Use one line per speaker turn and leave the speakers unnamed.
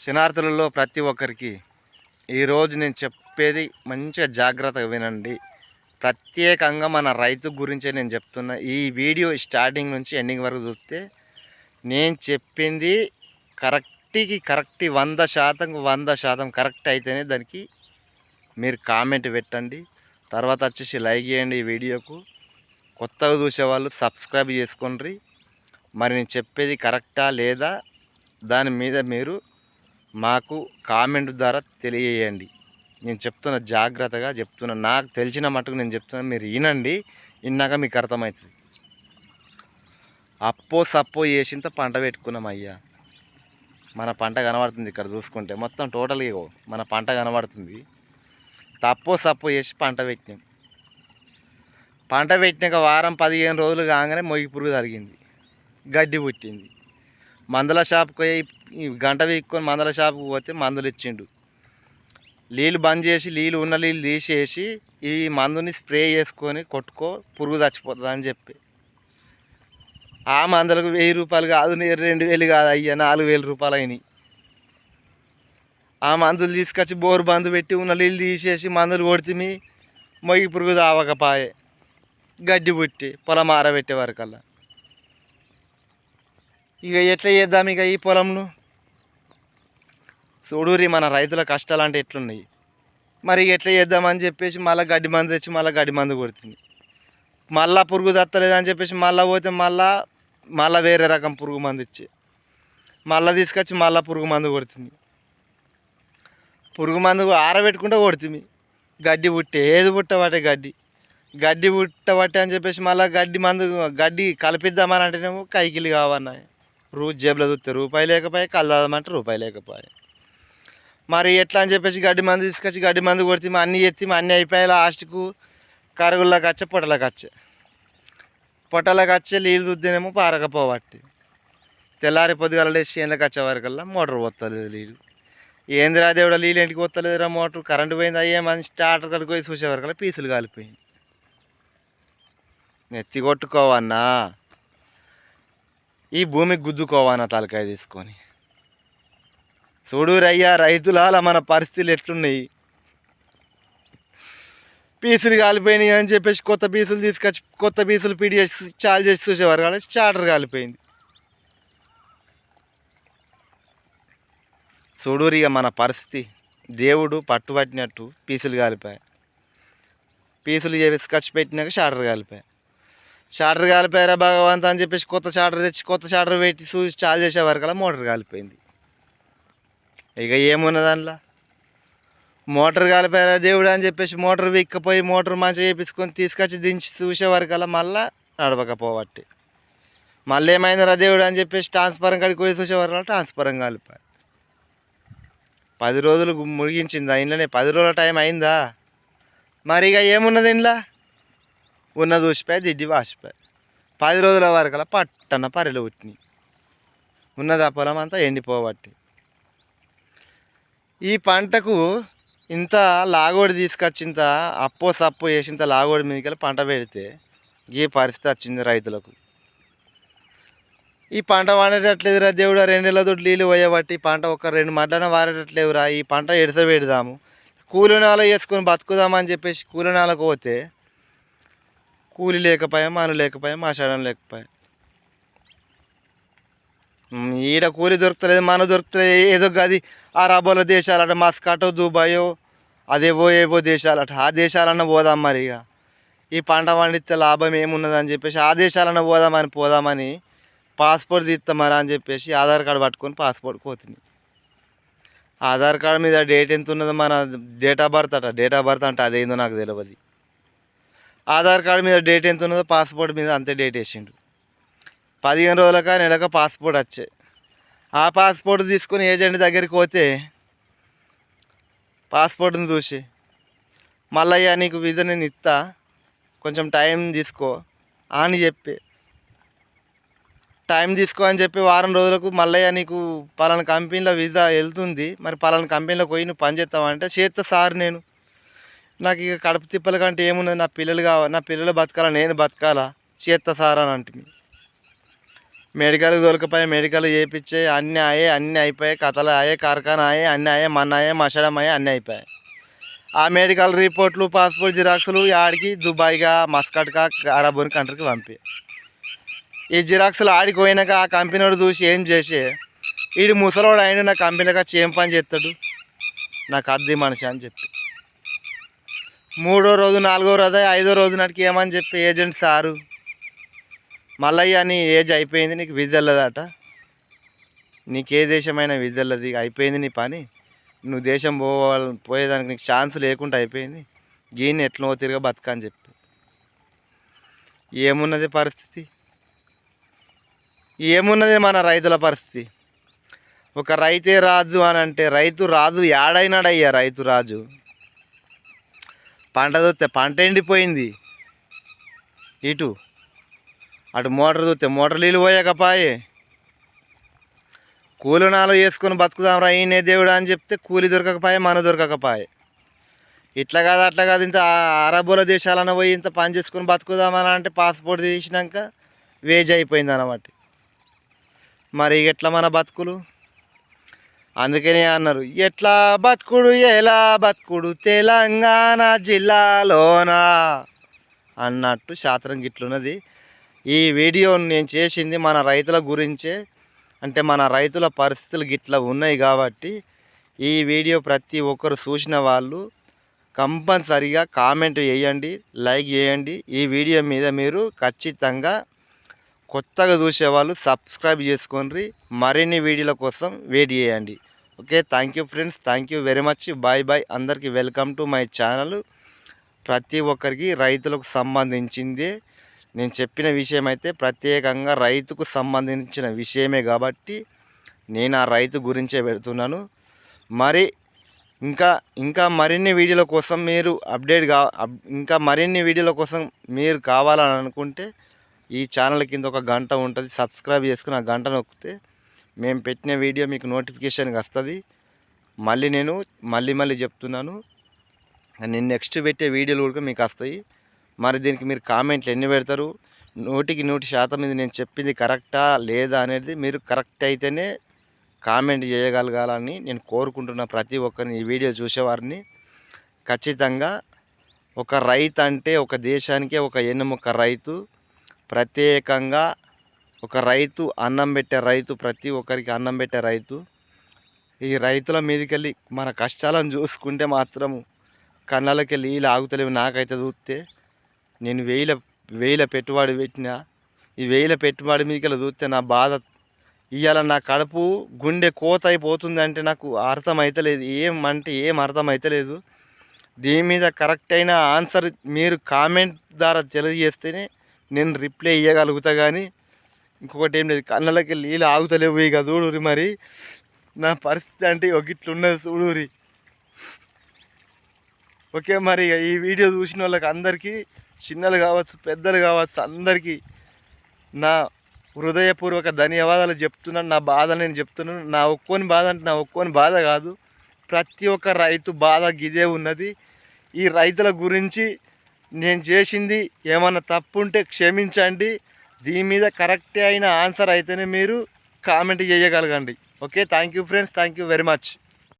శనార్థులలో ప్రతి ఒక్కరికి ఈరోజు నేను చెప్పేది మంచిగా జాగ్రత్తగా వినండి. ప్రత్యేకంగా మన రైతు గురించే నేను చెప్తున్నా. ఈ వీడియో స్టార్టింగ్ నుంచి ఎండింగ్ వరకు చూస్తే నేను చెప్పింది కరెక్ట్కి కరెక్ట్ వంద శాతం వంద శాతం కరెక్ట్ అయితేనే దానికి మీరు కామెంట్ పెట్టండి. తర్వాత వచ్చేసి లైక్ చేయండి ఈ వీడియోకు. కొత్తగా చూసేవాళ్ళు సబ్స్క్రైబ్ చేసుకోండి. మరి నేను చెప్పేది కరెక్టా లేదా దాని మీద మీరు మాకు కామెంట్ ద్వారా తెలియజేయండి. నేను చెప్తున్న జాగ్రత్తగా చెప్తున్నా నాకు తెలిసిన మటుకు నేను చెప్తున్నా మీరు వినండి విన్నాక మీకు అర్థమవుతుంది. అప్పో సప్పో చేసింత పంట పెట్టుకున్నాం అయ్యా. మన పంట కనబడుతుంది ఇక్కడ చూసుకుంటే. మొత్తం టోటల్గా ఇగో మన పంట కనబడుతుంది. తప్పో సప్పో చేసి పంట పెట్టినాం. పంట పెట్టినాక వారం పదిహేను రోజులు కాగానే మొగి పురుగు తరిగింది గడ్డి పుట్టింది. మందుల షాప్కి పోయి గంట వీక్కొని మందుల షాప్కి పోతే మందులు ఇచ్చిండు. నీళ్ళు బంద్ చేసి నీళ్ళు ఉన్న నీళ్ళు తీసేసి ఈ మందుని స్ప్రే చేసుకొని కొట్టుకో పురుగు చచ్చిపోతుంది అని చెప్పి. ఆ మందులకు వెయ్యి రూపాయలు కాదు రెండు వేలు కాదు అయ్యా నాలుగు వేల రూపాయలు అయినాయి. ఆ మందులు తీసుకొచ్చి బోరు బందు పెట్టి ఉన్న నీళ్ళు తీసేసి మందులు కొడితే మొగి పురుగు తావకపాయే. గడ్డి పుట్టి పొలం ఆరబెట్టే వరకల్లా. ఇక ఎట్లా చేద్దాం ఇక ఈ పొలంలో? చూడూరి మన రైతుల కష్టాలు అంటే ఎట్లున్నాయి? మరి ఇక ఎట్లా చేద్దామని చెప్పేసి మళ్ళీ గడ్డి మందు తెచ్చి మళ్ళీ గడ్డి మందు కొడుతుంది. మళ్ళా పురుగు తత్తలేదని చెప్పేసి మళ్ళీ పోతే మళ్ళా మళ్ళీ వేరే రకం పురుగు మందు ఇచ్చి మళ్ళీ తీసుకొచ్చి మళ్ళీ పురుగు మందు కొడుతుంది. పురుగు మందు ఆరబెట్టుకుంటే కొడుతుంది. గడ్డి పుట్టే ఏది పుట్టబట్టే గడ్డి. గడ్డి పుట్టబట్టే అని చెప్పేసి మళ్ళీ గడ్డి మందు గడ్డి కలిపిద్దామని అంటేనేమో కైకిలు కావన్నాయి. రోజు జేబులో చూస్తే రూపాయి లేకపోయి కలదామంటే రూపాయి లేకపోయి. మరి ఎట్లా అని చెప్పేసి గడ్డి మందు తీసుకొచ్చి గడ్డి మందు కొడితే అన్నీ ఎత్తి అన్నీ అయిపోయాయి లాస్ట్కు కరుగుల్లోకి వచ్చే పొట్టలకు వచ్చే పొట్టలకు వచ్చే నీళ్ళు దుద్దేనేమో పారకపోబట్టి తెల్లారి పొద్దుగల లేచి చేనులకు వచ్చే వరకల్లా మోటార్ పోతలేదు నీళ్ళు. ఏందిరా దేవుడా నీళ్ళు ఇంటికి పోతలేదురా మోటార్? కరెంటు పోయింది అయ్యే మంచి స్టార్టర్ కడుకు పోయి చూసే వరకల్లా పీసులు కాలిపోయింది నెత్తి కొట్టుకోవన్నా. ఈ భూమికి గుద్దుకోవాన తలకాయ తీసుకొని? చూడురయ్యా రైతులాల మన పరిస్థితులు ఎట్లున్నాయి? పీసులు కాలిపోయినాయి అని చెప్పేసి కొత్త పీసులు తీసుకొచ్చి కొత్త పీసులు పీడి చేసి చాలు చేసి చూసేవారు కానీ చాటర్ కాలిపోయింది. చూడురు ఇక మన పరిస్థితి. దేవుడు పట్టుబట్టినట్టు పీసులు కాలిపోయాయి. పీసులు తీసుకొచ్చి పెట్టినాక షార్టర్ కాలిపోయాయి. షార్టర్ కాలిపోయారా భగవంత్ అని చెప్పేసి కొత్త షార్టర్ తెచ్చి కొత్త షార్టర్ పెట్టి చూసి చాలు చేసే వరకల్లా మోటార్ కాలిపోయింది. ఇక ఏమున్నది దాంట్లో మోటార్ కాలిపోయారా దేవుడు అని చెప్పేసి మోటార్ విక్కపోయి మోటార్ మంచిగా చేపించుకొని తీసుకొచ్చి దించి చూసే వరకల్లా మళ్ళా నడవకపోవట్టి. మళ్ళీ ఏమైందిరా దేవుడు అని చెప్పేసి ట్రాన్స్ఫరం కాడికి పోయి చూసే వరకల్లా ట్రాన్స్ఫరం కాలిపోయి పది రోజులు ముడిగించిందా ఇంట్లోనే పది రోజుల టైం అయిందా? మరి ఇక ఏమున్నది ఇంట్లో? ఉన్న చూసిపోయి దిడ్డి వాసిపోయి. పది రోజుల వరకల పట్టన పరిలు పుట్టినాయి. ఉన్నది ఆ పొలం అంతా ఎండిపోబట్టి ఈ పంటకు ఇంత లాగోడి తీసుకొచ్చింత అప్పో సప్పో వేసింత లాగోడి మీదకి పంట పెడితే ఈ పరిస్థితి వచ్చింది రైతులకు. ఈ పంట వాడేటట్లేదురా దేవుడు రెండు తోటి నీళ్ళు పోయబట్టి పంట ఒక రెండు మడ్డన వాడేటట్లేవురా ఈ పంట ఎడస పెడదాము. కూలినాలు వేసుకొని బతుకుదామని చెప్పేసి కూలనాలకు పోతే కూలి లేకపోయా మను లేకపోయా మాట్లాడడం లేకపోయా? ఈడ కూలి దొరుకుతలేదు మన దొరుకుతలేదు ఏదో గది దేశాలు దేశాలట మస్కాటో దుబాయో అదేవో ఏవో దేశాలట. ఆ దేశాలన్న పోదాం మరి ఇక. ఈ పంట పండిస్తే లాభం ఏమున్నదని చెప్పేసి ఆ దేశాలన్న పోదామని పోదామని పాస్పోర్ట్ తీస్తామరా అని చెప్పేసి ఆధార్ కార్డు పట్టుకొని పాస్పోర్ట్ పోతుంది ఆధార్ కార్డు మీద డేట్ ఎంత ఉన్నదో మన డేట్ ఆఫ్ బర్త్ అట డేట్ ఆఫ్ బర్త్ అంటే అదేందో నాకు తెలియదు ఆధార్ కార్డు మీద డేట్ ఎంత ఉన్నదో పాస్పోర్ట్ మీద అంతే డేట్ వేసిండు. పదిహేను రోజులక నెలక పాస్పోర్ట్ వచ్చాయి ఆ పాస్పోర్ట్ తీసుకొని ఏజెంట్ దగ్గరికి పోతే పాస్పోర్ట్ని చూసి మళ్ళయ్యా నీకు వీసా నేను ఇస్తా. కొంచెం టైం తీసుకో. అని చెప్పి టైం తీసుకో అని చెప్పి వారం రోజులకు మల్లయ్య నీకు పలానా కంపెనీలో వీసా వెళ్తుంది. మరి పలానా కంపెనీలో పోయి నువ్వు పని చేస్తావంటే చేస్తా సార్ నేను. నాకు ఇక కడుపు తిప్పల కంటే ఏమున్నది? నా పిల్లలు కావాలి నా పిల్లలు బతకాలా? నేను బతకాలా? చేత్త సార్ అని అంటే మెడికల్ దొరకపోయి మెడికల్ చేయించే అన్నీ అయ్యే అన్నీ అయిపోయాయి కథలు అయ్యే కార్ఖానా అయ్యే అన్నీ అయ్యే మన అయ్యే మసడం అయ్యే అన్నీ అయిపోయాయి. ఆ మెడికల్ రిపోర్ట్లు పాస్పోర్ట్ జిరాక్సులు ఆడికి దుబాయ్గా మస్కట్గా అరబోని కంట్రీకి పంపి. ఈ జిరాక్సులు ఆడికి పోయినాక ఆ కంపెనీ వాడు చూసి ఏం చేసే? ఈడు ముసలోడు అయిన నా కంపెనీగా ఏం పని చేస్తాడు నాకు అద్దీ మనిషి అని చెప్పి. మూడో రోజు నాలుగో రోజు ఐదో రోజు నాటికి ఏమని చెప్పి ఏజెంట్ సారు? మల్లయ్య నీ ఏజ్ అయిపోయింది నీకు విధి నీకు ఏ దేశమైనా విధి అయిపోయింది నీ పని. నువ్వు దేశం పోవాలి పోయేదానికి నీకు ఛాన్స్ లేకుండా అయిపోయింది. గీని ఎట్లనో తిరగ బతకని చెప్పి. ఏమున్నది పరిస్థితి? ఏమున్నది మన రైతుల పరిస్థితి? ఒక రైతే రాజు అని అంటే రైతు రాజు ఏడైనాడయ్యా రైతు రాజు. పంట చూస్తే పంట ఎండిపోయింది. ఇటు అటు మోటార్ చూస్తే మోటార్ నీళ్ళు పోయాకపాయే. కూలినాలు వేసుకొని బతుకుదాం రా ఈయనే దేవుడు అని చెప్తే కూలి దొరకకపోయే మన దొరకకపోయే. ఇట్లా కాదు అట్లా కాదు ఇంత అరబోల దేశాలన్న పోయి ఇంత పని చేసుకొని బతుకుదామని అంటే పాస్పోర్ట్ తీసినాక వేజ్ అయిపోయింది అన్నమాట మరి ఎట్లా మన బతుకులు? అందుకనే అన్నారు ఎట్లా బతుకుడు ఎలా బతుకుడు తెలంగాణ జిల్లాలోనా? అన్నట్టు శాస్త్రం గిట్లున్నది. ఈ వీడియో నేను చేసింది మన రైతుల గురించే అంటే మన రైతుల పరిస్థితులు గిట్లా ఉన్నాయి కాబట్టి ఈ వీడియో ప్రతి ఒక్కరు చూసిన వాళ్ళు కంపల్సరిగా కామెంట్ చేయండి లైక్ చేయండి. ఈ వీడియో మీద మీరు ఖచ్చితంగా కొత్తగా చూసేవాళ్ళు సబ్స్క్రైబ్ చేసుకోండి. మరిన్ని వీడియోల కోసం వెయిట్ చేయండి. Okay thank you friends. Thank you very much. Bye bye. అందరికీ వెల్కమ్ టు మై ఛానల్. ప్రతి ఒక్కరికి రైతులకు సంబంధించిందే. నేను చెప్పిన విషయం అయితే ప్రత్యేకంగా రైతుకు సంబంధించిన విషయమే కాబట్టి నేను ఆ రైతు గురించే పెడుతున్నాను. మరి ఇంకా ఇంకా మరిన్ని వీడియోల కోసం మీరు అప్డేట్ కా అప్- ఇంకా మరిన్ని వీడియోల కోసం మీరు కావాలని అనుకుంటే ఈ ఛానల్ కింద ఒక గంట ఉంటుంది. సబ్స్క్రైబ్ చేసుకుని ఆ గంట నొక్కితే మేము పెట్టిన వీడియో మీకు నోటిఫికేషన్కి వస్తుంది. మళ్ళీ నేను మళ్ళీ మళ్ళీ చెప్తున్నాను. నేను నెక్స్ట్ పెట్టే వీడియోలు కూడా మీకు వస్తాయి. మరి దీనికి మీరు కామెంట్లు ఎన్ని పెడతారు? నూటికి నూటి శాతం ఇది నేను చెప్పింది కరెక్టా లేదా అనేది మీరు కరెక్ట్ అయితేనే కామెంట్ చేయగలగాలని నేను కోరుకుంటున్న ప్రతి ఒక్కరిని ఈ వీడియో చూసేవారిని. ఖచ్చితంగా ఒక రైతు అంటే ఒక దేశానికే ఒక ఎన్నుముక్క రైతు. ప్రత్యేకంగా ఒక రైతు అన్నం పెట్టే రైతు ప్రతి ఒక్కరికి అన్నం పెట్టే రైతు. ఈ రైతుల మీదకెళ్ళి మన కష్టాలను చూసుకుంటే మాత్రము కళ్ళకి నీళ్ళు ఆగుతలేవు. నాకైతే చూస్తే నేను వేల వేల పెట్టుబడి పెట్టిన ఈ వేల పెట్టుబడి మీదకెళ్ళి చూస్తే నా బాధ ఇవాళ నా కడుపు గుండె కోత అయిపోతుంది అంటే నాకు అర్థమైతలేదు. ఏం అంటే ఏం అర్థమైతలేదు. దీని మీద కరెక్ట్ అయిన ఆన్సర్ మీరు కామెంట్ ద్వారా తెలియజేస్తేనే నేను రిప్లై ఇవ్వగలుగుతా కానీ ఇంకొకటి ఏం లేదు. కళ్ళకి నీళ్ళు ఆగుతలేవు ఇక చూడురి మరి. నా పరిస్థితి అంటే ఒక ఇట్లున్నది చూడురి ఓకే మరి ఇక ఈ వీడియో చూసిన వాళ్ళకి అందరికీ చిన్నలు కావచ్చు పెద్దలు కావచ్చు అందరికీ నా హృదయపూర్వక ధన్యవాదాలు చెప్తున్నాను. నా బాధ నేను చెప్తున్నాను. నా ఒక్కోని బాధ అంటే నా ఒక్కోని బాధ కాదు. ప్రతి ఒక్క రైతు బాధ గిదే ఉన్నది. ఈ రైతుల గురించి నేను చేసింది ఏమన్నా తప్పు ఉంటే క్షమించండి. దీని మీద కరెక్ట్ అయిన ఆన్సర్ అయితేనే మీరు comment చేయగలగండి. Okay thank you friends thank you very much.